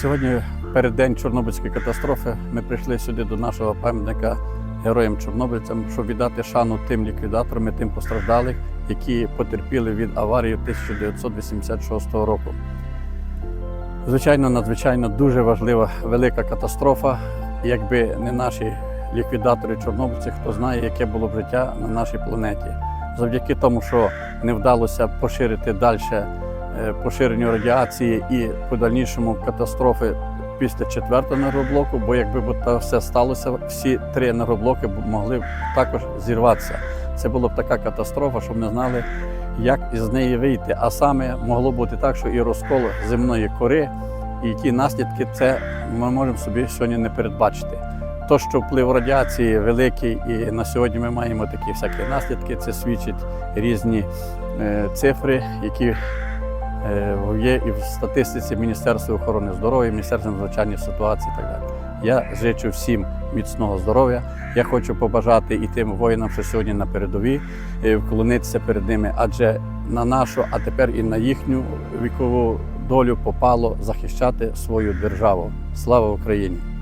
Сьогодні, перед день Чорнобильської катастрофи, ми прийшли сюди до нашого пам'ятника героям чорнобильцям, щоб віддати шану тим ліквідаторам і тим постраждалих, які потерпіли від аварії 1986 року. Звичайно, надзвичайно дуже важлива велика катастрофа. Якби не наші ліквідатори чорнобильці, хто знає, яке було б життя на нашій планеті. Завдяки тому, що не вдалося поширити далі поширенню радіації і подальнішому катастрофи після четвертого енергоблоку, бо якби це все сталося, всі три енергоблоки могли б також зірватися. Це була б така катастрофа, щоб не знали, як із неї вийти. А саме могло бути так, що і розкол земної кори, і які наслідки це ми можемо собі сьогодні не передбачити. То, що вплив радіації великий, і на сьогодні ми маємо такі всякі наслідки, це свідчать різні е, цифри, які е, є і в статистиці Міністерства охорони здоров'я, Міністерства надзвичайних ситуацій і так далі. Я зичу всім міцного здоров'я. Я хочу побажати і тим воїнам, що сьогодні на передовій, е, вклонитися перед ними, адже на нашу, а тепер і на їхню вікову долю попало захищати свою державу. Слава Україні!